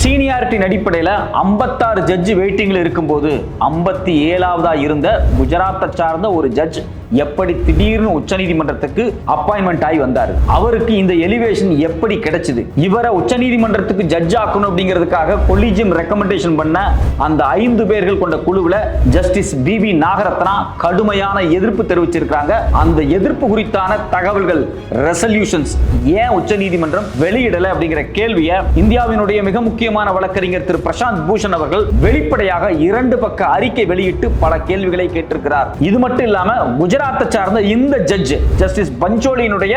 சீனியாரிட்டியின் அடிப்படையில் ஐம்பத்தாறு ஜட்ஜ் வெயிட்டிங்கில் இருக்கும்போது ஐம்பத்தி ஏழாவதாக இருந்த குஜராத்தை சார்ந்த ஒரு ஜட்ஜ் எப்படி திடீர்னு உச்சநீதிமன்றத்துக்கு அப்பாயின்மெண்ட் ஆகி வந்தார்? அவருக்கு இந்த எலிவேஷன் எப்படி கிடைச்சது? இவரை உச்சநீதிமன்றத்துக்கு ஜட்ஜ் ஆக்கணும் அப்படிங்கிறதுக்காக கொலிஜியம் ரெக்கமெண்டேஷன் பண்ண அந்த ஐந்து பேர்கள் கொண்ட குழுவில் ஜஸ்டிஸ் பி வி நாகரத்னா கடுமையான எதிர்ப்பு தெரிவிச்சிருக்காங்க அந்த எதிர்ப்பு குறித்தான தகவல்கள் ரெசல்யூஷன்ஸ் ஏன் உச்சநீதிமன்றம் வெளியிடல அப்படிங்கிற கேள்வியை இந்தியாவினுடைய மிக முக்கியமான வழக்கறிஞர் திரு பிரசாந்த் பூஷன் அவர்கள் வெளிப்படையாக இரண்டு பக்க அறிக்கை வெளியிட்டு பல கேள்விகளை கேட்டிருக்கிறார். இது மட்டும் இல்லாம குஜராத் குஜராத்தை சார்ந்த இந்த ஜட்ஜ் ஜஸ்டிஸ் பஞ்சோலியினுடைய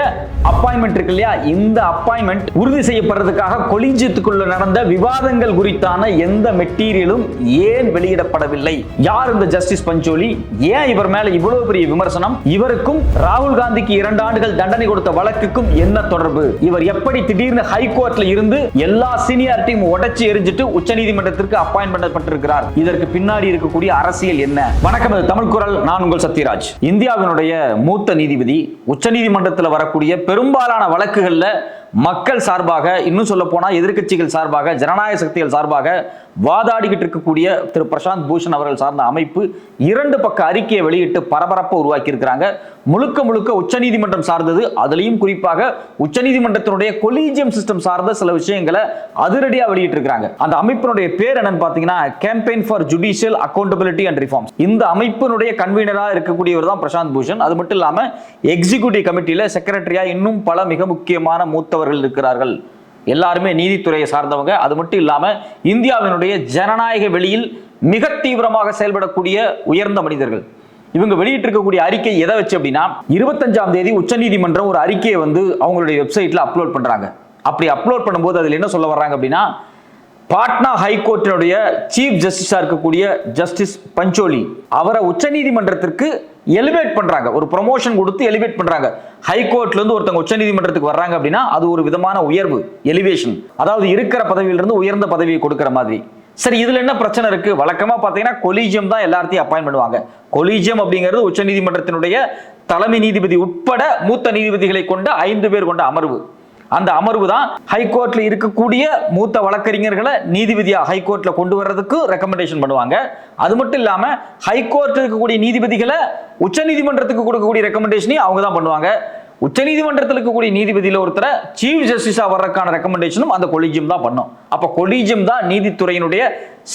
அப்பாயின்மெண்ட் இருக்கு இல்லையா? இந்த அப்பாயின்மெண்ட் உறுதி செய்யப்படுறதுக்காக கொலிஞ்சியத்துக்குள்ள நடந்த விவாதங்கள் குறித்தான எந்த மெட்டீரியலும் ஏன் வெளியிடப்படவில்லை? யார் இந்த ஜஸ்டிஸ் பஞ்சோலி ஏன் இவர் மேல இவ்வளவு பெரிய விமர்சனம்? இவருக்கும் ராகுல் காந்திக்கு இரண்டு ஆண்டுகள் தண்டனை கொடுத்த வழக்குக்கும் என்ன தொடர்பு? இவர் எப்படி திடீர்னு ஹைகோர்ட்ல இருந்து எல்லா சீனியாரிட்டியும் உடைச்சு எரிஞ்சிட்டு உச்சநீதிமன்றத்திற்கு அப்பாயின்மெண்ட் பட்டிருக்கிறார் இதற்கு பின்னாடி இருக்கக்கூடிய அரசியல் என்ன? வணக்கம் தமிழ் குரல். நான் உங்கள் சத்யராஜ். இந்தியா இந்தியாவினுடைய மூத்த நீதிபதி உச்சநீதிமன்றத்தில் வரக்கூடிய பெரும்பாலான வழக்குகளில் மக்கள் சார்பாக இன்னும் சொல்ல போனால் எதிர்க்கட்சிகள் சார்பாக ஜனநாயக சக்திகள் சார்பாக வாதாடிக்கிட்டு இருக்கக்கூடிய திரு பிரசாந்த் பூஷன் அவர்கள் சார்ந்த அமைப்பு இரண்டு பக்க அறிக்கையை வெளியிட்டு பரபரப்பை உருவாக்கி இருக்கிறாங்க முழுக்க முழுக்க உச்சநீதிமன்றம் சார்ந்தது. அதுலேயும் குறிப்பாக உச்சநீதிமன்றத்தினுடைய கொலீஜியம் சிஸ்டம் சார்ந்த சில விஷயங்களை அதிரடியாக வெளியிட்டு இருக்கிறாங்க அந்த அமைப்பினுடைய பேர் என்னன்னு பார்த்தீங்கன்னா campaign for judicial accountability and reforms இந்த அமைப்பினுடைய கன்வீனராக இருக்கக்கூடியவர் தான் பிரசாந்த் பூஷன். அது மட்டும் இல்லாமல் எக்ஸிகூட்டிவ் கமிட்டியில் செக்ரட்டரியாக இன்னும் பல மிக முக்கியமான மூத்தவர் மூத்தவர்கள் இருக்கிறார்கள். எல்லாருமே நீதித்துறையை சார்ந்தவங்க. அது மட்டும் இல்லாமல் இந்தியாவினுடைய ஜனநாயக வெளியில் மிக தீவிரமாக செயல்படக்கூடிய உயர்ந்த மனிதர்கள். இவங்க வெளியிட்டிருக்கக்கூடிய அறிக்கை எதை வச்சு அப்படின்னா இருபத்தஞ்சாம் தேதி உச்சநீதிமன்றம் ஒரு அறிக்கையை வந்து அவங்களுடைய வெப்சைட்ல அப்லோட் பண்றாங்க. அப்படி அப்லோட் பண்ணும்போது அதில் என்ன சொல்ல வர்றாங்க அப்படின்னா பாட்னா ஹைகோர்ட்டினுடைய சீஃப் ஜஸ்டிஸா இருக்கக்கூடிய ஜஸ்டிஸ் பஞ்சோலி அவரை உச்ச நீதிமன்றத்திற்கு எலிவேட் பண்றாங்க. ஒரு ப்ரொமோஷன் கொடுத்து எலிவேட் பண்றாங்க. ஹைகோர்ட்ல இருந்து ஒருத்தவங்க உச்சநீதிமன்றத்துக்கு வர்றாங்க அப்படின்னா அது ஒரு விதமான உயர்வு எலிவேஷன் அதாவது இருக்கிற பதவியிலிருந்து உயர்ந்த பதவியை கொடுக்கிற மாதிரி. சரி இதுல என்ன பிரச்சனை இருக்கு? வழக்கமா பாத்தீங்கன்னா கொலீஜியம் தான் எல்லாத்தையும் அப்பாயின் பண்ணுவாங்க. கொலீஜியம் அப்படிங்கிறது உச்சநீதிமன்றத்தினுடைய தலைமை நீதிபதி உட்பட மூத்த நீதிபதிகளை கொண்ட ஐந்து பேர் கொண்ட அமர்வு. அந்த அமர்வு தான் ஹைகோர்ட்ல இருக்கக்கூடிய மூத்த வழக்கறிஞர்களை நீதிபதியா ஹைகோர்ட்ல கொண்டு வர்றதுக்கு ரெக்கமெண்டேஷன் பண்ணுவாங்க. அது மட்டும் இல்லாம ஹைகோர்ட் இருக்கக்கூடிய நீதிபதிகளை உச்சநீதிமன்றத்துக்கு கொடுக்கக்கூடிய ரெக்கமெண்டேஷனையும் அவங்க தான் பண்ணுவாங்க. உச்சநீதிமன்றத்தில் இருக்கக்கூடிய நீதிபதியில் ஒருத்தரை சீஃப் ஜஸ்டிஸாக வர்றதுக்கான ரெக்கமெண்டேஷனும் அந்த கொலீஜியம் தான் பண்ணும். அப்போ கொலீஜியம் தான் நீதித்துறையினுடைய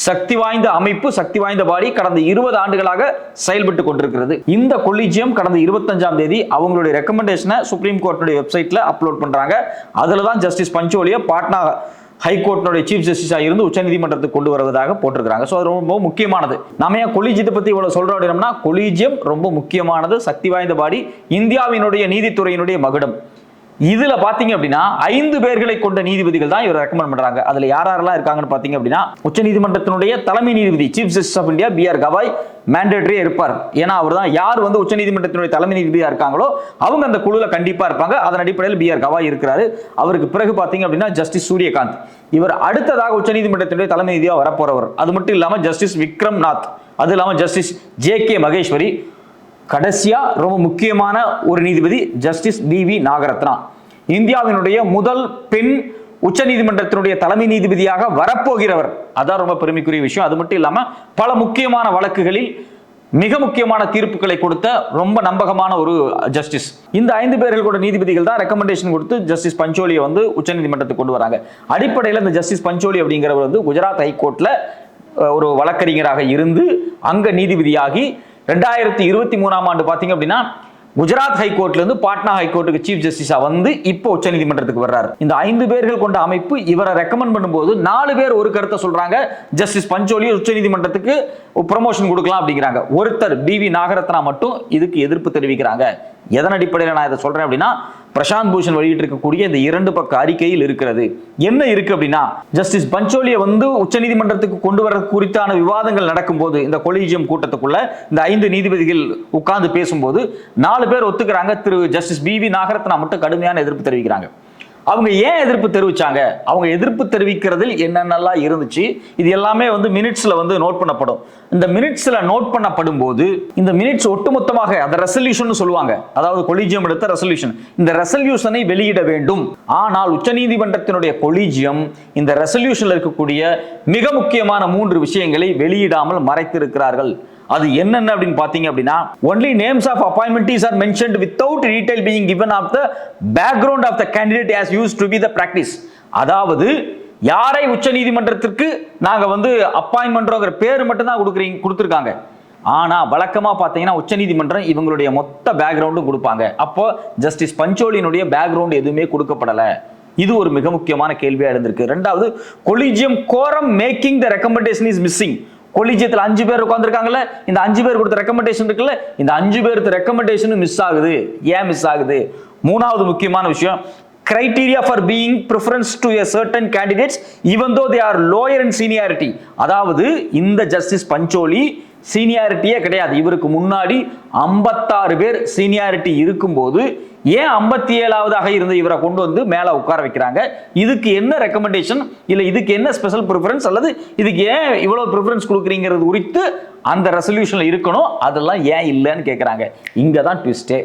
சக்தி வாய்ந்த அமைப்பு சக்தி வாய்ந்த பாடி கடந்த இருபது ஆண்டுகளாக செயல்பட்டு கொண்டிருக்கிறது. இந்த கொலீஜியம் கடந்த இருபத்தஞ்சாம் தேதி அவங்களுடைய ரெக்கமெண்டேஷனை சுப்ரீம் கோர்ட்டுடைய வெப்சைட்டில் அப்லோட் பண்ணுறாங்க அதில் தான் ஜஸ்டிஸ் பஞ்சோலியை பாட்னா ஹைகோர்ட்டினுடைய சீஃப் ஜஸ்டிஸாக இருந்து உச்சநீதிமன்றத்துக்கு கொண்டு வருவதாக போட்டிருக்கிறாங்க. ஸோ அது ரொம்ப முக்கியமானது. நம்ம ஏன் கொலிஜியத்தை பற்றி இவ்வளோ சொல்கிறோம் அப்படின்னம்னா கொலீஜியம் ரொம்ப முக்கியமானது சக்தி வாய்ந்த பாடி இந்தியாவினுடைய நீதித்துறையினுடைய மகுடம். இதுல பாத்தீங்க அப்படின்னா ஐந்து பேர்களை கொண்ட நீதிபதிகள் தான் இவர் ரெக்கமெண்ட் பண்றாங்க. அதுல யார் யாரெல்லாம் இருக்காங்கன்னு பாத்தீங்க அப்படின்னா உச்சநீதிமன்றத்தினுடைய தலைமை நீதிபதி chief justice of India B R Gavai மேண்டேட்டரியா இருப்பார். ஏன்னா அவர் தான் யார் வந்து உச்சநீதிமன்றத்தினுடைய தலைமை நீதிபதியா இருக்காங்களோ அவங்க அந்த குழுல கண்டிப்பா இருப்பாங்க. அதன் அடிப்படையில் பி ஆர் கவாய் இருக்கிறாரு. அவருக்கு பிறகு பாத்தீங்க அப்படின்னா ஜஸ்டிஸ் சூரியகாந்த். இவர் அடுத்ததாக உச்சநீதிமன்றத்தினுடைய தலைமை நீதியா வரப்போறவர். அது மட்டும் இல்லாம ஜஸ்டிஸ் விக்ரம் நாத் அது இல்லாம ஜஸ்டிஸ் ஜே கே மகேஸ்வரி. கடைசியா ரொம்ப முக்கியமான ஒரு நீதிபதி ஜஸ்டிஸ் டி வி நாகரத்னா. இந்தியாவினுடைய முதல் பெண் உச்ச நீதிமன்றத்தினுடைய தலைமை நீதிபதியாக வரப்போகிறவர். அதான் ரொம்ப பெருமைக்குரிய விஷயம். அது மட்டும் இல்லாம பல முக்கியமான வழக்குகளில் மிக முக்கியமான தீர்ப்புகளை கொடுத்த ரொம்ப நம்பகமான ஒரு ஜஸ்டிஸ். இந்த ஐந்து பேர்கள் கூட நீதிபதிகள் தான் ரெக்கமெண்டேஷன் கொடுத்து ஜஸ்டிஸ் பஞ்சோலியை வந்து உச்சநீதிமன்றத்துக்கு கொண்டு வராங்க. அடிப்படையில் இந்த ஜஸ்டிஸ் பஞ்சோலி அப்படிங்கிறவர் வந்து குஜராத் ஹைகோர்ட்ல ஒரு வழக்கறிஞராக இருந்து அங்க நீதிபதியாகி ரெண்டாயிரத்தி இருபத்தி மூணாம் ஆண்டு பாத்தீங்க அப்படின்னா குஜராத் ஹைகோர்ட்ல இருந்து பாட்னா ஹைகோர்ட்டுக்கு சீஃப் ஜஸ்டிஸா வந்து இப்போ உச்சநீதிமன்றத்துக்கு வர்றாரு. இந்த ஐந்து பேர்கள் கொண்ட அமைப்பு இவரை ரெக்கமெண்ட் பண்ணும்போது நாலு பேர் ஒரு கருத்தை சொல்றாங்க. ஜஸ்டிஸ் பஞ்சோலி உச்சநீதிமன்றத்துக்கு ப்ரமோஷன் கொடுக்கலாம் அப்படிங்கிறாங்க. ஒருத்தர் பி வி நாகரத்னா மட்டும் இதுக்கு எதிர்ப்பு தெரிவிக்கிறாங்க. எதன் அடிப்படையில் நான் இதை சொல்றேன் அப்படின்னா பிரசாந்த் பூஷன் வெளியிட்டிருக்கக்கூடிய இந்த இரண்டு பக்க அறிக்கையில் இருக்கிறது. என்ன இருக்கு அப்படின்னா ஜஸ்டிஸ் பஞ்சோலியை வந்து உச்சநீதிமன்றத்துக்கு கொண்டு வர குறித்தான விவாதங்கள் நடக்கும்போது இந்த கொலீஜியம் கூட்டத்துக்குள்ள இந்த ஐந்து நீதிபதிகள் உட்கார்ந்து பேசும்போது நாலு பேர் ஒத்துக்கிறாங்க. Thiru justice B V Nagarathna மட்டும் கடுமையான எதிர்ப்பு தெரிவிக்கிறாங்க. அவங்க ஏன் எதிர்ப்பு தெரிவிச்சாங்க? அவங்க எதிர்ப்பு தெரிவிக்கிறதில் என்னென்னலாம் இருந்துச்சு? இது எல்லாமே வந்து மினிட்ஸில் வந்து நோட் பண்ணப்படும். இந்த மினிட்ஸில் நோட் பண்ணப்படும் போது இந்த மினிட்ஸ் ஒட்டுமொத்தமாக அந்த ரெசல்யூஷன் சொல்லுவாங்க. அதாவது கொலிஜியம் எடுத்த ரெசல்யூஷன் இந்த ரெசல்யூஷனை வெளியிட வேண்டும். ஆனால் உச்சநீதிமன்றத்தினுடைய கொலிஜியம் இந்த ரெசல்யூஷனில் இருக்கக்கூடிய மிக முக்கியமான மூன்று விஷயங்களை வெளியிடாமல் மறைத்திருக்கிறார்கள். அது என்னென்ன அப்படின்னு பார்த்தீங்க அப்படின்னா only names of appointments are mentioned without detail being given of the background of the candidate as used to be the practice அதாவது யாரை உச்ச நீதிமன்றத்திற்கு நாங்கள் வந்து அப்பாயின்மெண்ட்ங்கிற பேர் மட்டும்தான் கொடுக்குறீங்க கொடுத்துருக்காங்க. ஆனால் வழக்கமாக பாத்தீங்கன்னா உச்சநீதிமன்றம் இவங்களுடைய மொத்த பேக்ரவுண்டும் கொடுப்பாங்க. அப்போ ஜஸ்டிஸ் பஞ்சோலினுடைய பேக்ரவுண்ட் எதுவுமே கொடுக்கப்படலை. இது ஒரு மிக முக்கியமான கேள்வியாக இருந்திருக்கு. ரெண்டாவது collegium quorum making the recommendation is missing கொலிஜியத்தில் அஞ்சு பேர் உட்காந்துருக்காங்கல்ல இந்த அஞ்சு பேர் கொடுத்த ரெக்கமெண்டேஷன் இருக்குல்ல இந்த அஞ்சு பேருக்கு ரெக்கமெண்டேஷனும் மிஸ் ஆகுது. ஏன் மிஸ் ஆகுது? மூணாவது முக்கியமான விஷயம் criteria for being preference to a certain candidates even though they are lower and seniority அதாவது இந்த ஜஸ்டிஸ் பஞ்சோலி சீனியாரிட்டியே கிடையாது. இவருக்கு முன்னாடி ஐம்பத்தாறு பேர் சீனியாரிட்டி இருக்கும்போது ஏன் ஐம்பத்தி ஏழாவதாக இருந்த இவரை கொண்டு வந்து மேலே உட்கார வைக்கிறாங்க? இதுக்கு என்ன ரெக்கமெண்டேஷன் இல்லை இதுக்கு என்ன ஸ்பெஷல் ப்ரிஃபரன்ஸ் அல்லது இதுக்கு ஏன் இவ்வளோ ப்ரிஃபரன்ஸ் கொடுக்குறீங்கிறது குறித்து அந்த ரெசல்யூஷனில் இருக்கணும்? அதெல்லாம் ஏன் இல்லைன்னு கேட்குறாங்க இங்கே தான் ட்விஸ்டே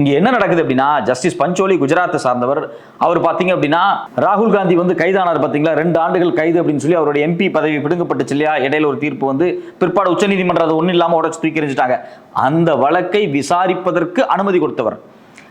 இங்கே என்ன நடக்குது அப்படின்னா ஜஸ்டிஸ் பஞ்சோலி குஜராத்தை சார்ந்தவர் அவர் பார்த்தீங்க அப்படின்னா ராகுல் காந்தி வந்து கைதானார் பார்த்தீங்களா? ரெண்டு ஆண்டுகள் கைது அப்படின்னு சொல்லி அவருடைய எம்பி பதவி பிடுங்கப்பட்டுச்சு இல்லையா? இடையில ஒரு தீர்ப்பு வந்து பிற்பாடு உச்சநீதிமன்றம் அது ஒன்றும் இல்லாமல் உடச்சு தூக்கி எறிஞ்சிட்டாங்க. அந்த வழக்கை விசாரிப்பதற்கு அனுமதி கொடுத்தவர்.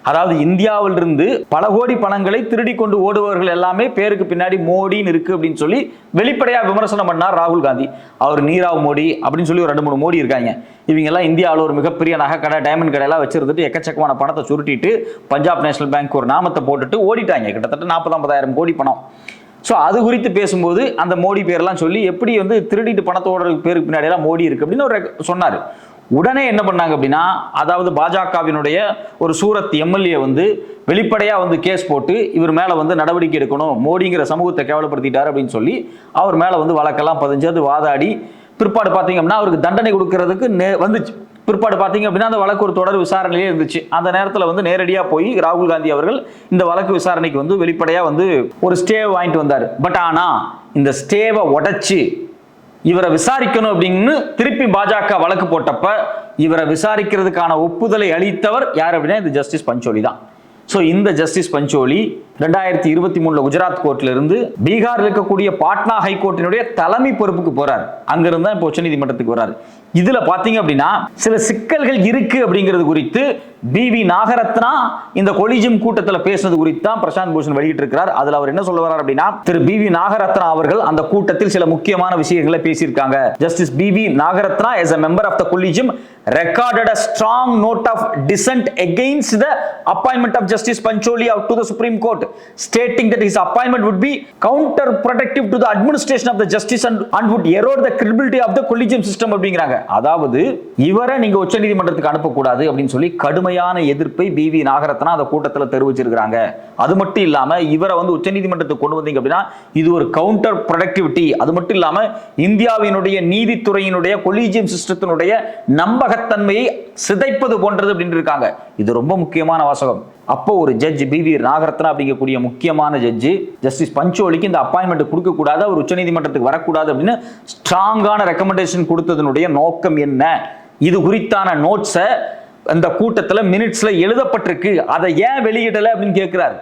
அதாவது இந்தியாவிலிருந்து பல கோடி பணங்களை திருடி கொண்டு ஓடுபவர்கள் எல்லாமே பேருக்கு பின்னாடி மோடின்னு இருக்கு அப்படின்னு சொல்லி வெளிப்படையா விமர்சனம் பண்ணார் ராகுல் காந்தி. அவர் நீராவ் மோடி அப்படின்னு சொல்லி ஒரு ரெண்டு மூணு மோடி இருக்காங்க. இவங்க எல்லாம் இந்தியாவில் ஒரு மிகப்பெரிய நகை கடை டைமண்ட் கடையெல்லாம் வச்சிருந்துட்டு எக்கச்சக்கமான பணத்தை சுருட்டிட்டு பஞ்சாப் நேஷனல் பேங்க் ஒரு நாமத்தை போட்டுட்டு ஓடிட்டாங்க. கிட்டத்தட்ட நாற்பது ஐம்பதாயிரம் கோடி பணம். ஸோ அது குறித்து பேசும்போது அந்த மோடி பேர்லாம் சொல்லி எப்படி வந்து திருடிட்டு பணத்தோட பேருக்கு பின்னாடியெல்லாம் மோடி இருக்கு அப்படின்னு ஒரு சொன்னார். உடனே என்ன பண்ணாங்க அப்படின்னா அதாவது பாஜகவினுடைய ஒரு சூரத் எம்எல்ஏ வந்து வெளிப்படையாக வந்து கேஸ் போட்டு இவர் மேலே வந்து நடவடிக்கை எடுக்கணும் மோடிங்கிற சமூகத்தை கேவலப்படுத்திட்டார் அப்படின்னு சொல்லி அவர் மேலே வந்து வழக்கெல்லாம் பதிஞ்சு அது வாதாடி பிற்பாடு பார்த்தீங்க அப்படின்னா அவருக்கு தண்டனை கொடுக்கறதுக்கு நே- வந்துச்சு. பிற்பாடு பார்த்தீங்க அப்படின்னா அந்த வழக்கு ஒரு தொடர் விசாரணையிலே இருந்துச்சு. அந்த நேரத்தில் வந்து நேரடியாக போய் ராகுல் காந்தி அவர்கள் இந்த வழக்கு விசாரணைக்கு வந்து வெளிப்படையாக வந்து ஒரு ஸ்டே வாங்கிட்டு வந்தார். பட் ஆனால் இந்த ஸ்டேவை உடச்சி இவரை விசாரிக்கணும் அப்படின்னு திருப்பி பாஜக வழக்கு போட்டப்ப இவரை விசாரிக்கிறதுக்கான ஒப்புதலை அளித்தவர் யார் அப்படின்னா இந்த ஜஸ்டிஸ் பஞ்சோலி தான் ஸோ இந்த ஜஸ்டிஸ் பஞ்சோலி ரெண்டாயிரத்தி இருபத்தி மூணுல குஜராத் கோர்ட்ல இருந்து பீகார் இருக்கக்கூடிய பாட்னா ஹைகோர்ட்டினுடைய தலைமை பொறுப்புக்கு போறார். அங்கிருந்து இப்போ இப்போ உச்சநீதிமன்றத்துக்கு வர்றாரு. இதுல பாத்தீங்க அப்படின்னா சில சிக்கல்கள் இருக்கு அப்படிங்கிறது குறித்து பி வி நாகரத்னா இந்த கொலிஜியம் கூட்டத்தில் பேசுனது குறித்து தான் பிரசாந்த் பூஷன் வெளியிட்டு இருக்கிறார் அதுல அவர் என்ன சொல்ல வர்றார் அப்படின்னா திரு பி வி நாகரத்னா அவர்கள் அந்த கூட்டத்தில் சில முக்கியமான விஷயங்களை பேசியிருக்காங்க. Justice B V Nagarathna as a member of the collegium recorded a strong note of dissent against the appointment of Justice Pancholi out to the Supreme Court, stating that his appointment would be counterproductive to the administration of the justice and, and would erode the credibility of the collegium system அப்படிங்கிறாங்க அதாவது இவரை நீங்க உச்ச நீதிமன்றத்துக்கு அனுப்பக்கூடாது அப்படின்னு சொல்லி கடுமையான எதிர்ப்பை பி வி நாகரத்னா அந்த கூட்டத்தில் தெரிவிச்சிருக்கிறாங்க அது மட்டும் இல்லாம இவரை வந்து உச்சநீதிமன்றத்துக்கு கொண்டு வந்தீங்க அப்படின்னா இது ஒரு கவுண்டர் ப்ரொடக்டிவிட்டி அது மட்டும் இல்லாம இந்தியாவினுடைய நீதித்துறையினுடைய கொலீஜியம் சிஸ்டத்தினுடைய நம்பக நம்பகத்தன்மையை சிதைப்பது போன்றது அப்படின்னு இருக்காங்க. இது ரொம்ப முக்கியமான வாசகம். அப்போ ஒரு ஜட்ஜ் பி வி நாகரத்னா அப்படிங்கக்கூடிய முக்கியமான ஜட்ஜி ஜஸ்டிஸ் பஞ்சோலிக்கு இந்த அப்பாயின்மெண்ட் கொடுக்க கூடாது அவர் உச்சநீதிமன்றத்துக்கு வரக்கூடாது அப்படின்னு ஸ்ட்ராங்கான ரெக்கமெண்டேஷன் கொடுத்ததனுடைய நோக்கம் என்ன? இது குறித்தான நோட்ஸை அந்த கூட்டத்துல மினிட்ஸ்ல எழுதப்பட்டிருக்கு. அதை ஏன் வெளியிடலை அப்படின்னு கேட்குறாரு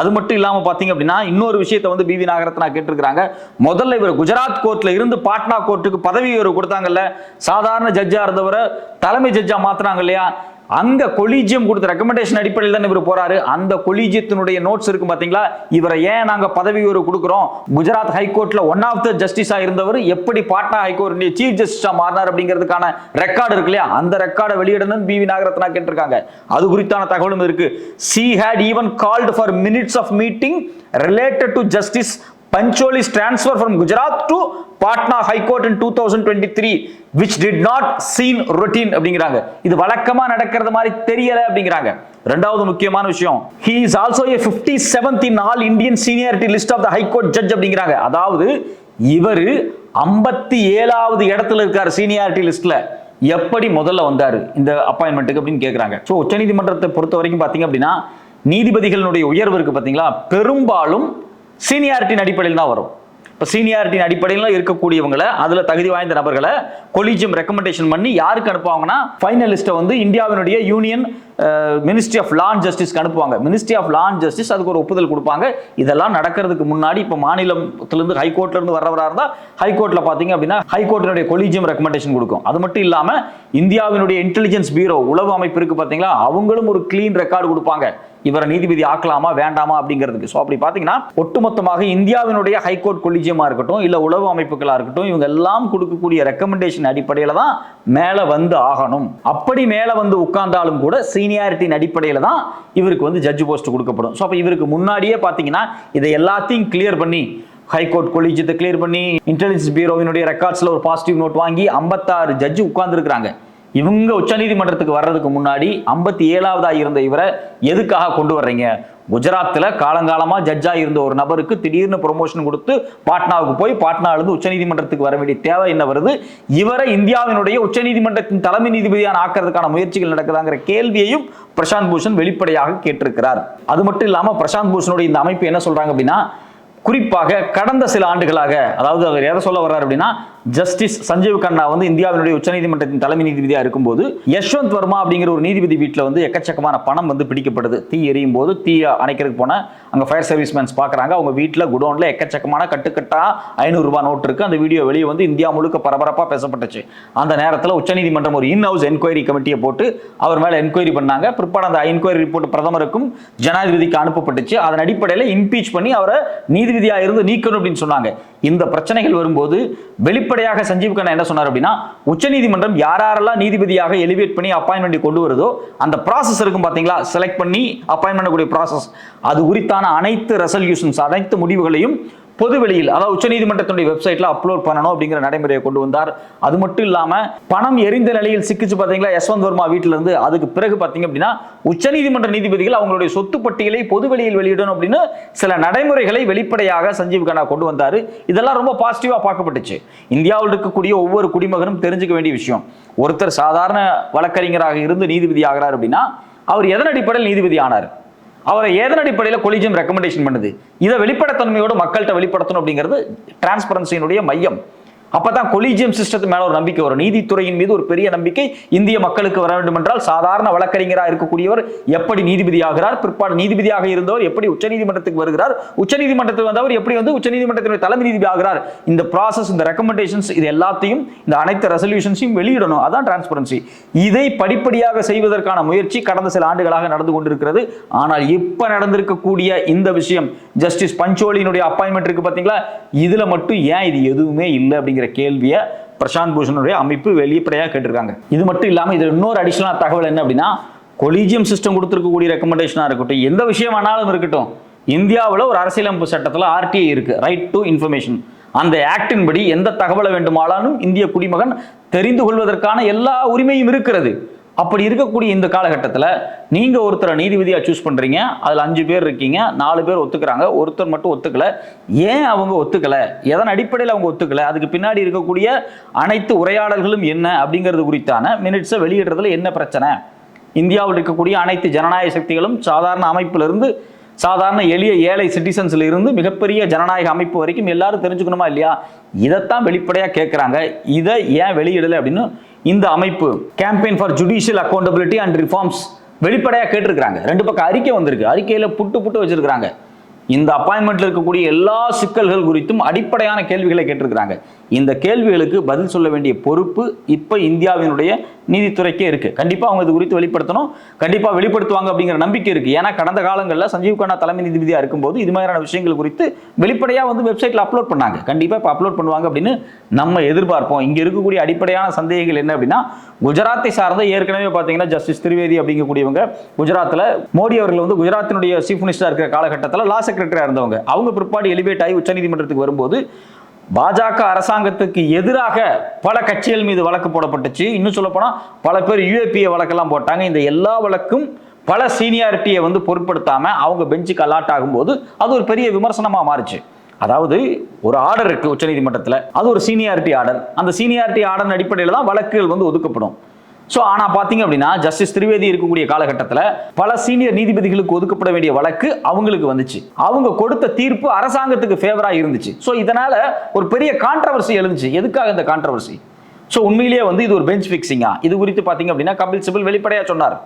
அது மட்டும் இல்லாமல் பார்த்தீங்க அப்படின்னா இன்னொரு விஷயத்தை வந்து பிவி நாகரத்னா கேட்டிருக்கிறாங்க. முதல்ல இவர் குஜராத் கோர்ட்ல இருந்து பாட்னா கோர்ட்டுக்கு பதவி இவர் கொடுத்தாங்கல்ல. சாதாரண ஜட்ஜா இருந்தவரை தலைமை ஜட்ஜா மாத்துறாங்க இல்லையா? அங்க கொலீஜியம் கொடுத்த ரெக்கமெண்டேஷன் அடிப்படையில் தான் இவர் போறாரு? அந்த கொலீஜியத்தினுடைய நோட்ஸ் இருக்கு பாத்தீங்களா? இவரை ஏன் நாங்க பதவி உயர்வு கொடுக்குறோம்? குஜராத் ஹைகோர்ட்ல ஒன் ஆஃப் த ஜஸ்டிஸா இருந்தவர் எப்படி பாட்னா ஹைகோர்ட் சீஃப் ஜஸ்டிஸா மாறினார் அப்படிங்கிறதுக்கான ரெக்கார்டு இருக்கு இல்லையா? அந்த ரெக்கார்டை வெளியிடணும் பி வி நாகரத்னா கேட்டிருக்காங்க. அது குறித்தான தகவலும் இருக்கு. She had even called for minutes of meeting related to justice Pancholi's transfer from Gujarat to Patna High Court in 2023 which did not seem routine அப்படிங்கிறாங்க. இது வழக்கமா நடக்கிறது மாதிரி தெரியல அப்படிங்கிறாங்க. ரெண்டாவது முக்கியமான விஷயம் he is also a fifty seventh in all Indian seniority list of the high court judge அப்படிங்கிறாங்க. அதாவது இவர் ஐம்பத்தி ஏழாவது இடத்துல இருக்கார் சீனியாரிட்டி லிஸ்ட்ல எப்படி முதல்ல வந்தாரு இந்த அப்பாயின்மெண்ட்டுக்கு அப்படின்னு கேட்குறாங்க ஸோ உச்சநீதிமன்றத்தை பொறுத்த வரைக்கும் பார்த்தீங்க அப்படின்னா நீதிபதிகளுடைய உயர்வு இருக்கு பார்த்தீங்களா பெரும்பாலும் சீனியாரிட்டியின் அடிப்படையில் தான் வரும். இப்போ சீனியாரிட்டியின் அடிப்படையில் இருக்கக்கூடியவங்களை அதில் தகுதி வாய்ந்த நபர்களை கொலிஜியம் ரெக்கமெண்டேஷன் பண்ணி யாருக்கு அனுப்புவாங்கன்னா ஃபைனலிஸ்ட்டை வந்து இந்தியாவினுடைய union ministry of law and ஜஸ்டிஸ்க்கு அனுப்புவாங்க. Ministry of law and justice அதுக்கு ஒரு ஒப்புதல் கொடுப்பாங்க. இதெல்லாம் நடக்கிறதுக்கு முன்னாடி இப்போ மாநிலத்திலிருந்து ஹைகோர்ட்லேருந்து வர்றவராக இருந்தால் ஹைகோர்ட்டில் பார்த்தீங்க அப்படின்னா ஹைகோர்ட்டினுடைய கொலிஜியம் ரெக்கமெண்டேஷன் கொடுக்கும். அது மட்டும் இல்லாமல் இந்தியாவினுடைய இன்டெலிஜென்ஸ் பியூரோ உளவு அமைப்பு இருக்குது பார்த்தீங்களா அவங்களும் ஒரு க்ளீன் ரெக்கார்டு கொடுப்பாங்க. இவரை நீதிபதி ஆக்கலாமா வேண்டாமா அப்படிங்கிறதுக்கு. ஸோ அப்படி பார்த்தீங்கன்னா ஒட்டுமொத்தமாக இந்தியாவினுடைய ஹைகோர்ட் கொலிஜியமாக இருக்கட்டும் இல்லை உளவு அமைப்புகளாக இருக்கட்டும் இவங்க எல்லாம் கொடுக்கக்கூடிய ரெக்கமெண்டேஷன் அடிப்படையில் தான் மேலே வந்து ஆகணும். அப்படி மேலே வந்து உட்கார்ந்தாலும் கூட சீனியாரிட்டியின் அடிப்படையில் தான் இவருக்கு வந்து ஜட்ஜ் போஸ்ட் கொடுக்கப்படும். ஸோ அப்போ இவருக்கு முன்னாடியே பார்த்தீங்கன்னா இதை எல்லாத்தையும் கிளியர் பண்ணி ஹைகோர்ட் கொலிஜியத்தை கிளியர் பண்ணி இன்டெலிஜென்ஸ் பியூரோவினுடைய ரெக்கார்ட்ஸில் ஒரு பாசிட்டிவ் நோட் வாங்கி ஐம்பத்தாறு ஜட்ஜு உட்கார்ந்துருக்காங்க இவங்க உச்சநீதிமன்றத்துக்கு வர்றதுக்கு முன்னாடி ஐம்பத்தி ஏழாவதா இருந்த இவரை எதுக்காக கொண்டு வர்றீங்க? குஜராத்தில் காலங்காலமாக ஜட்ஜாக இருந்த ஒரு நபருக்கு திடீர்னு ப்ரொமோஷன் கொடுத்து பாட்னாவுக்கு போய் பாட்னாவிலிருந்து உச்சநீதிமன்றத்துக்கு வர வேண்டிய தேவை என்ன வருது? இவரை இந்தியாவினுடைய உச்சநீதிமன்றத்தின் தலைமை நீதிபதியான ஆக்கிறதுக்கான முயற்சிகள் நடக்குதாங்கிற கேள்வியையும் பிரசாந்த் பூஷன் வெளிப்படையாக கேட்டிருக்கிறார். அது மட்டும் இல்லாமல் பிரசாந்த் பூஷனுடைய இந்த அமைப்பு என்ன சொல்கிறாங்க அப்படின்னா குறிப்பாக கடந்த சில ஆண்டுகளாக அதாவது அவர் எதை சொல்ல வர்றார் அப்படின்னா ஜஸ்டிஸ் சஞ்சீவ் கண்ணா வந்து இந்தியாவினுடைய உச்சநீதிமன்றத்தின் தலைமை நீதிபதியாக இருக்கும்போது யஷ்வந்த் வர்மா அப்படிங்கிற ஒரு நீதிபதி வீட்டில் வந்து எக்கச்சக்கமான பணம் வந்து பிடிக்கப்படுது தீ எரியும் போது தீயை அணைக்கிறதுக்கு போன அங்கே ஃபயர் சர்வீஸ் மேன்ஸ் பார்க்குறாங்க அவங்க வீட்டில் குடோனில் எக்கச்சக்கமான கட்டுக்கட்டா ஐநூறு நோட் இருக்கு. அந்த வீடியோ வெளியே வந்து இந்தியா முழுக்க பரபரப்பாக பேசப்பட்டுச்சு. அந்த நேரத்தில் உச்சநீதிமன்றம் ஒரு இன் ஹவுஸ் என்கொயரி கமிட்டியை போட்டு அவர் மேலே என்கொயரி பண்ணாங்க. பிற்பாடு அந்த என்கொயரி ரிப்போர்ட் பிரதமருக்கும் ஜனாதிபதிக்கு அனுப்பப்பட்டுச்சு. அதன் அடிப்படையில் இம்பீச் பண்ணி அவரை நீதிபதியாக இருந்து நீக்கணும் அப்படின்னு சொன்னாங்க. இந்த பிரச்சனைகள் வரும்போது வெளி வெளிப்படையாக சஞ்சீவ் கண்ணா என்ன சொன்னார் அப்படின்னா உச்சநீதிமன்றம் யார் யாரெல்லாம் நீதிபதியாக எலிவேட் பண்ணி அப்பாயின்மெண்ட் கொண்டு வருதோ அந்த ப்ராசஸ் இருக்கும் பாத்தீங்களா? செலக்ட் பண்ணி அப்பாயின்மெண்ட் கூடிய ப்ராசஸ் அது குறித்தான அனைத்து ரெசல்யூஷன்ஸ் அனைத்து முடிவுகளையும் பொது வெளியில் அதாவது உச்சநீதிமன்றத்தினுடைய வெப்சைட்ல அப்லோட் பண்ணணும் அப்படிங்கிற நடைமுறையை கொண்டு வந்தார். அது மட்டும் இல்லாம பணம் எரிந்த நிலையில் சிக்கிச்சு பாத்தீங்களா யஸ்வந்த் வர்மா வீட்டில இருந்து அதுக்கு பிறகு பாத்தீங்க அப்படின்னா உச்சநீதிமன்ற நீதிபதிகள் அவங்களுடைய சொத்து பட்டியலை பொதுவெளியில் வெளியிடணும் அப்படின்னு சில நடைமுறைகளை வெளிப்படையாக சஞ்சீவ் கண்ணா கொண்டு வந்தாரு. இதெல்லாம் ரொம்ப பாசிட்டிவா பார்க்கப்பட்டுச்சு. இந்தியாவில் இருக்கக்கூடிய ஒவ்வொரு குடிமகனும் தெரிஞ்சுக்க வேண்டிய விஷயம். ஒருத்தர் சாதாரண வழக்கறிஞராக இருந்து நீதிபதி ஆகிறார் அப்படின்னா அவர் எதன் அடிப்படையில் நீதிபதி ஆனார்? அவரை ஏதன் அடிப்படையில் கொலிஜியம் ரெக்கமெண்டேஷன் பண்ணுது. இதை வெளிப்படைத்தன்மையோடு மக்கள்கிட்ட வெளிப்படுத்தணும் அப்படிங்கிறது டிரான்ஸ்பரன்சியினுடைய மையம். அப்பதான் கொலிஜியம் சிஸ்டத்து மேல ஒரு நம்பிக்கை வரும். நீதித்துறையின் மீது ஒரு பெரிய நம்பிக்கை இந்திய மக்களுக்கு வர வேண்டும் என்றால் சாதாரண வழக்கறிஞராக இருக்கக்கூடியவர் எப்படி நீதிபதி ஆகிறார் பிற்பாடு நீதிபதியாக இருந்தவர் எப்படி உச்சநீதிமன்றத்துக்கு வருகிறார் உச்சநீதிமன்றத்துக்கு வந்தவர் எப்படி வந்து உச்சநீதிமன்றத்தினுடைய தலைமை நீதிபதி ஆகிறார். இந்த ப்ராசஸ் இந்த ரெக்கமெண்டேஷன்ஸ் இது எல்லாத்தையும் இந்த அனைத்து ரெசல்யூஷன்ஸையும் வெளியிடணும். அதான் டிரான்ஸ்பரன்சி இதை படிப்படியாக செய்வதற்கான முயற்சி கடந்த சில ஆண்டுகளாக நடந்து கொண்டிருக்கிறது. ஆனால் இப்ப நடந்திருக்கக்கூடிய இந்த விஷயம் ஜஸ்டிஸ் பஞ்சோலியினுடைய அப்பாயின்மெண்ட் இருக்கு பாத்தீங்களா? இதுல மட்டும் ஏன் இது எதுவுமே இல்லை அப்படிங்கிற கேள்வியை பிரசாந்த் பூஷனுடைய அமைப்பு வெளிப்படையாக கேட்டிருக்காங்க. இது மட்டும் இல்லாமல் இது இன்னொரு அடிஷனலாக தகவல் என்ன அப்படின்னா கொலீஜியம் சிஸ்டம் கொடுத்துருக்கக்கூடிய ரெக்கமெண்டேஷனாக இருக்கட்டும் எந்த விஷயம் ஆனாலும் இருக்கட்டும் இந்தியாவில் ஒரு அரசியலமைப்பு சட்டத்தில் ஆர்டிஐ இருக்கு ரைட் டு இன்ஃபர்மேஷன் அந்த ஆக்டின் படி எந்த தகவலை வேண்டுமானாலும் இந்திய குடிமகன் தெரிந்து கொள்வதற்கான எல்லா உரிமையும் இருக்கிறது. அப்படி இருக்கக்கூடிய இந்த காலகட்டத்தில் நீங்கள் ஒருத்தரை நீதிபதியாக சூஸ் பண்ணுறீங்க அதில் அஞ்சு பேர் இருக்கீங்க. நாலு பேர் ஒத்துக்கிறாங்க. ஒருத்தர் மட்டும் ஒத்துக்கலை. ஏன் அவங்க ஒத்துக்கலை? எதன் அடிப்படையில் அவங்க ஒத்துக்கலை? அதுக்கு பின்னாடி இருக்கக்கூடிய அனைத்து உரையாடல்களும் என்ன அப்படிங்கிறது குறித்தான மினிட்ஸை வெளியிடுறதுல என்ன பிரச்சனை? இந்தியாவில் இருக்கக்கூடிய அனைத்து ஜனநாயக சக்திகளும் சாதாரண அமைப்பிலிருந்து சாதாரண எளிய ஏழை சிட்டிசன்ஸ்ல இருந்து மிகப்பெரிய ஜனநாயக அமைப்பு வரைக்கும் எல்லாரும் தெரிஞ்சுக்கணுமா இல்லையா? இதைத்தான் வெளிப்படையாக கேட்குறாங்க இதை ஏன் வெளியிடலை அப்படின்னு இந்த அமைப்பு campaign for judicial accountability and reforms வெளிப்படையாக கேட்டிருக்கிறாங்க. ரெண்டு பக்கம் அறிக்கை வந்திருக்கு. அறிக்கையில் புட்டு புட்டு வச்சிருக்கிறாங்க. இந்த அப்பாயின்மெண்ட்ல இருக்கக்கூடிய எல்லா சிக்கல்கள் குறித்தும் அடிப்படையான கேள்விகளை கேட்டிருக்கிறாங்க. இந்த கேள்விகளுக்கு பதில் சொல்ல வேண்டிய பொறுப்பு இப்போ இந்தியாவினுடைய நீதித்துறைக்கே இருக்குது கண்டிப்பாக அவங்க இது குறித்து வெளிப்படுத்தணும். கண்டிப்பாக வெளிப்படுத்துவாங்க அப்படிங்கிற நம்பிக்கை இருக்குது ஏன்னா கடந்த காலங்களில் சஞ்சீவ் கண்ணா தலைமை நீதிபதியாக இருக்கும்போது இது மாதிரியான விஷயங்கள் குறித்து வெளிப்படையாக வந்து வெப்சைட்டில் அப்லோட் பண்ணாங்க. கண்டிப்பாக இப்போ அப்லோட் பண்ணுவாங்க அப்படின்னு நம்ம எதிர்பார்ப்போம். இங்கே இருக்கக்கூடிய அடிப்படையான சந்தேகங்கள் என்ன அப்படின்னா குஜராத்தை சார்ந்த ஏற்கனவே பார்த்தீங்கன்னா ஜஸ்டிஸ் திரிவேதி அப்படிங்கக்கூடியவங்க குஜராத்தில் மோடி அவர்கள் வந்து குஜராத்தினுடைய சீஃப் மினிஸ்டராக இருக்கிற காலகட்டத்தில் லா செக்ரட்டரியாக இருந்தவங்க. அவங்க பிற்பாடு எலிவேட் ஆகி உச்சநீதிமன்றத்துக்கு வரும்போது பாஜக அரசாங்கத்துக்கு எதிராக பல கட்சிகள் மீது வழக்கு போடப்பட்டுச்சு. இன்னும் சொல்லப்போனால் பல பேர் யூஏபிஏ வழக்கெல்லாம் போட்டாங்க. இந்த எல்லா வழக்கும் பல சீனியாரிட்டியை வந்து பொருட்படுத்தாமல் அவங்க பெஞ்சுக்கு அலாட் ஆகும்போது அது ஒரு பெரிய விமர்சனமாக மாறுச்சு. அதாவது ஒரு ஆர்டர் இருக்குது உச்சநீதிமன்றத்தில். அது ஒரு சீனியாரிட்டி ஆர்டர். அந்த சீனியாரிட்டி ஆர்டர் அடிப்படையில் தான் வழக்குகள் வந்து ஒதுக்கப்படும். ஸோ ஆனால் பார்த்தீங்க அப்படின்னா ஜஸ்டிஸ் திரிவேதி இருக்கக்கூடிய காலகட்டத்தில் பல சீனியர் நீதிபதிகளுக்கு ஒதுக்கப்பட வேண்டிய வழக்கு அவங்களுக்கு வந்துச்சு. அவங்க கொடுத்த தீர்ப்பு அரசாங்கத்துக்கு ஃபேவராக இருந்துச்சு. ஸோ இதனால ஒரு பெரிய கான்ட்ரவர்சி எழுந்துச்சு. எதுக்காக இந்த கான்ட்ரவர்சி ஸோ உண்மையிலேயே வந்து இது ஒரு பெஞ்ச் ஃபிக்ஸிங்கா இது குறித்து பார்த்தீங்க அப்படின்னா கபில் சிபில் வெளிப்படையாக சொன்னார்.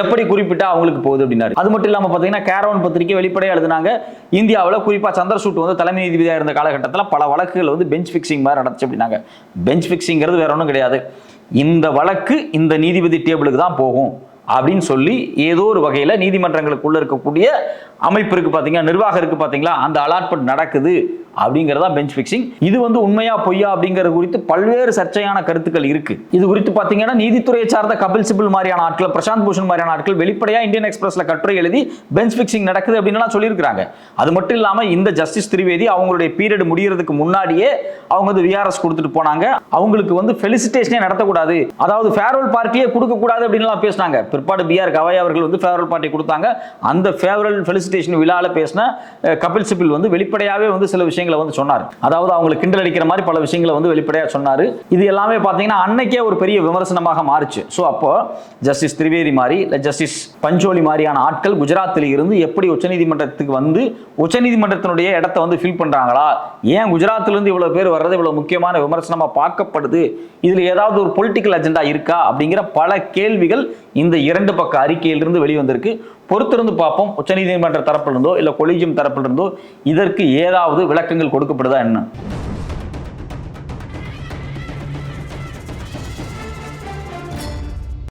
எப்படி குறிப்பிட்டா அவங்களுக்கு போகுது அப்படின்னாரு. அது மட்டும் இல்லாமல் பார்த்தீங்கன்னா கேரவன் பத்திரிகை வெளிப்படையாக எழுதினாங்க. இந்தியாவில் குறிப்பாக சந்திரசூட் வந்து தலைமை நீதிபதியாக இருந்த காலகட்டத்தில் பல வழக்குகள் வந்து பெஞ்ச் ஃபிக்ஸிங் மாதிரி நடந்துச்சு அப்படின்னாங்க. பெஞ்ச் ஃபிக்ஸிங்கிறது வேற ஒன்றும் கிடையாது. இந்த வழக்கு இந்த நீதிபதி டேபிளுக்கு தான் போகும் அப்படின்னு சொல்லி ஏதோ ஒரு வகையில் நீதிமன்றங்களுக்குள்ளே இருக்கக்கூடிய அமைப்பு இருக்கு பார்த்தீங்களா நிர்வாகம் இருக்கு பார்த்தீங்களா அந்த அலாட்மெண்ட் நடக்குது அப்படிங்கிறதா பெஞ்ச் ஃபிக்ஸிங் இது வந்து உண்மையா பொய்யா அப்படிங்கிறது குறித்து பல்வேறு சர்ச்சையான கருத்துக்கள் இருக்கு. இது குறித்து பார்த்தீங்கன்னா நீதித்துறையை சார்ந்த கபில் சிபில் மாதிரியான ஆட்கள் பிரசாந்த் பூஷன் மாதிரியான ஆட்கள் வெளிப்படையா இந்தியன் எக்ஸ்பிரஸ்ல கட்டுரை எழுதி பெஞ்ச் ஃபிக்ஸிங் நடக்குது அப்படின்னு சொல்லியிருக்காங்க அது மட்டும் இல்லாம இந்த ஜஸ்டிஸ் திரிவேதி அவங்களுடைய பீரியட் முடியறதுக்கு முன்னாடியே அவங்க வந்து விஆர்எஸ் கொடுத்துட்டு போனாங்க. அவங்களுக்கு வந்து ஃபெலிசிட்டேஷனே நடத்தக்கூடாது. அதாவது ஃபேர்வெல் பார்ட்டியே கொடுக்க கூடாது அப்படின்னு பேசினாங்க. பிற்பாடு பிஆர் கவாய் அவர்கள் வந்து ஃபேர்வெல் பார்ட்டி கொடுத்தாங்க. அந்த ஃபேவரல் ஃபெலிசிட்டேஷன் விழாவில் பேசின கபில் சிபில் வந்து வெளிப்படையாகவே வந்து சில விஷயங்களை வந்து சொன்னார். அதாவது அவங்களுக்கு கிண்டல் அடிக்கிற மாதிரி பல விஷயங்களை வந்து வெளிப்படையாக சொன்னாரு. இது எல்லாமே பார்த்தீங்கன்னா அன்னைக்கே ஒரு பெரிய விமர்சனமாக மாறுச்சு. ஸோ அப்போ ஜஸ்டிஸ் திரிவேதி மாதிரி இல்லை ஜஸ்டிஸ் பஞ்சோலி மாதிரியான ஆட்கள் குஜராத்தில் இருந்து எப்படி உச்சநீதிமன்றத்துக்கு வந்து உச்சநீதிமன்றத்தினுடைய இடத்த வந்து ஃபில் பண்றாங்களா? ஏன் குஜராத்திலிருந்து இவ்வளோ இவ்வளவு பேர் வர்றது இவ்வளவு முக்கியமான விமர்சனமாக பார்க்கப்படுது? இதுல ஏதாவது ஒரு பொலிட்டிக்கல் அஜெண்டா இருக்கா? அப்படிங்கிற பல கேள்விகள் இந்த இரண்டு பக்க அறிக்கையிலிருந்து வெளிவந்திருக்கு. பொறுத்திருந்து பார்ப்போம். உச்சநீதிமன்ற தரப்பிலிருந்தோ இல்லை கொலிஜியம் தரப்பிலிருந்தோ இதற்கு ஏதாவது விளக்கங்கள் கொடுக்கப்படுதா என்ன?